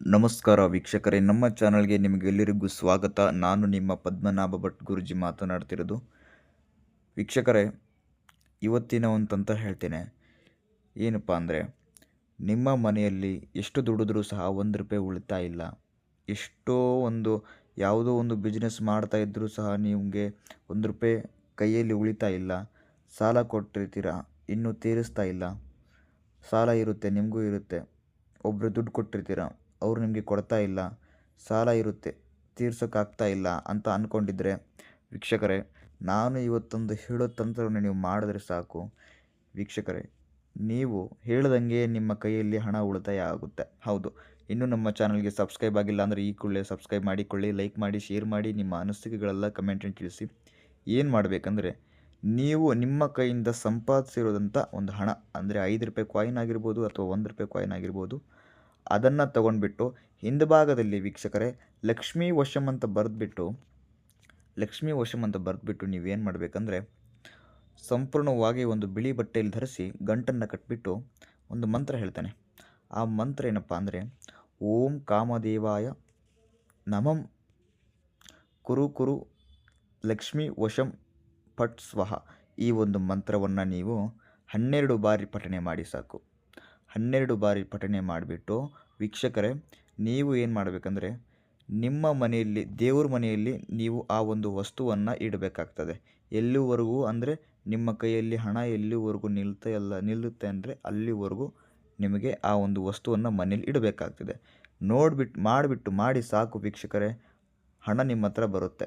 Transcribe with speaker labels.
Speaker 1: ನಮಸ್ಕಾರ ವೀಕ್ಷಕರೇ, ನಮ್ಮ ಚಾನಲ್ಗೆ ನಿಮಗೆಲ್ಲರಿಗೂ ಸ್ವಾಗತ. ನಾನು ನಿಮ್ಮ ಪದ್ಮನಾಭ ಭಟ್ ಗುರುಜಿ ಮಾತನಾಡ್ತಿರೋದು. ವೀಕ್ಷಕರೇ, ಇವತ್ತಿನ ಒಂತಂತ ಹೇಳ್ತೇನೆ. ಏನಪ್ಪ ಅಂದರೆ, ನಿಮ್ಮ ಮನೆಯಲ್ಲಿ ಎಷ್ಟು ದುಡಿದ್ರೂ ಸಹ ಒಂದು ರೂಪಾಯಿ ಉಳಿತಾಯ ಇಲ್ಲ. ಎಷ್ಟೋ ಒಂದು, ಯಾವುದೋ ಒಂದು ಬಿಸ್ನೆಸ್ ಮಾಡ್ತಾ ಇದ್ದರೂ ಸಹ ನಿಮಗೆ ಒಂದು ರೂಪಾಯಿ ಕೈಯಲ್ಲಿ ಉಳಿತಾಯ ಇಲ್ಲ. ಸಾಲ ಕೊಟ್ಟಿರ್ತೀರಾ? ಇನ್ನೂ ತೀರಿಸ್ತಾ ಇಲ್ಲ. ಸಾಲ ಇರುತ್ತೆ, ನಿಮಗೂ ಇರುತ್ತೆ. ಒಬ್ಬರು ದುಡ್ಡು ಕೊಟ್ಟಿರ್ತೀರ? ಅವ್ರು ನಿಮಗೆ ಕೊಡ್ತಾ ಇಲ್ಲ, ಸಾಲ ಇರುತ್ತೆ, ತೀರ್ಸೋಕ್ಕಾಗ್ತಾ ಇಲ್ಲ ಅಂತ ಅಂದ್ಕೊಂಡಿದ್ರೆ ವೀಕ್ಷಕರೇ, ನಾನು ಇವತ್ತೊಂದು ಹೇಳೋ ತಂತ್ರವನ್ನು ನೀವು ಮಾಡಿದ್ರೆ ಸಾಕು. ವೀಕ್ಷಕರೇ, ನೀವು ಹೇಳ್ದಂಗೆ ನಿಮ್ಮ ಕೈಯಲ್ಲಿ ಹಣ ಉಳಿತಾಯ ಆಗುತ್ತೆ. ಹೌದು, ಇನ್ನೂ ನಮ್ಮ ಚಾನಲ್ಗೆ ಸಬ್ಸ್ಕ್ರೈಬ್ ಆಗಿಲ್ಲ ಅಂದರೆ ಈ ಕೂಡಲೇ ಸಬ್ಸ್ಕ್ರೈಬ್ ಮಾಡಿಕೊಳ್ಳಿ, ಲೈಕ್ ಮಾಡಿ, ಶೇರ್ ಮಾಡಿ, ನಿಮ್ಮ ಅನಿಸಿಕೆಗಳೆಲ್ಲ ಕಮೆಂಟನ್ನು ತಿಳಿಸಿ. ಏನು ಮಾಡಬೇಕಂದ್ರೆ, ನೀವು ನಿಮ್ಮ ಕೈಯಿಂದ ಸಂಪಾದಿಸಿರೋದಂಥ ಒಂದು ಹಣ, ಅಂದರೆ ಐದು ರೂಪಾಯಿ ಕಾಯಿನ್ ಆಗಿರ್ಬೋದು ಅಥವಾ ಒಂದು ರೂಪಾಯಿ ಕಾಯಿನ್ ಆಗಿರ್ಬೋದು ಅದನ್ನು ತಗೊಂಡ್ಬಿಟ್ಟು ಹಿಂದುಭಾಗದಲ್ಲಿ ವೀಕ್ಷಕರೇ, ಲಕ್ಷ್ಮೀ ವಶಂ ಅಂತ ಬರೆದ್ಬಿಟ್ಟು, ಲಕ್ಷ್ಮೀ ವಶಂ ಅಂತ ಬರೆದ್ಬಿಟ್ಟು ನೀವೇನು ಮಾಡಬೇಕಂದ್ರೆ, ಸಂಪೂರ್ಣವಾಗಿ ಒಂದು ಬಿಳಿ ಬಟ್ಟೆಯಲ್ಲಿ ಧರಿಸಿ ಗಂಟನ್ನು ಕಟ್ಬಿಟ್ಟು ಒಂದು ಮಂತ್ರ ಹೇಳ್ತಾನೆ. ಆ ಮಂತ್ರ ಏನಪ್ಪ ಅಂದರೆ, ಓಂ ಕಾಮದೇವಾಯ ನಮಂ. ಕುರು ಕುರು ಲಕ್ಷ್ಮೀ ವಶಂ ಪಟ್ ಸ್ವಹ. ಈ ಒಂದು ಮಂತ್ರವನ್ನು ನೀವು ಹನ್ನೆರಡು ಬಾರಿ ಪಠಣೆ ಮಾಡಿ ಸಾಕು. ಹನ್ನೆರಡು ಬಾರಿ ಪಠಣೆ ಮಾಡಿಬಿಟ್ಟು, ವೀಕ್ಷಕರೇ, ನೀವು ಏನು ಮಾಡಬೇಕಂದ್ರೆ, ನಿಮ್ಮ ಮನೆಯಲ್ಲಿ, ದೇವ್ರ ಮನೆಯಲ್ಲಿ ನೀವು ಆ ಒಂದು ವಸ್ತುವನ್ನು ಇಡಬೇಕಾಗ್ತದೆ. ಎಲ್ಲಿವರೆಗೂ ಅಂದರೆ, ನಿಮ್ಮ ಕೈಯಲ್ಲಿ ಹಣ ಎಲ್ಲಿವರೆಗೂ ನಿಲ್ತಾ ಎಲ್ಲ, ನಿಲ್ಲುತ್ತೆ ಅಂದರೆ, ಅಲ್ಲಿವರೆಗೂ ನಿಮಗೆ ಆ ಒಂದು ವಸ್ತುವನ್ನು ಮನೇಲಿ ಇಡಬೇಕಾಗ್ತದೆ. ನೋಡಿಬಿಟ್ಟು ಮಾಡಿಬಿಟ್ಟು, ಮಾಡಿ ಸಾಕು ವೀಕ್ಷಕರೇ, ಹಣ ನಿಮ್ಮ ಹತ್ರ ಬರುತ್ತೆ.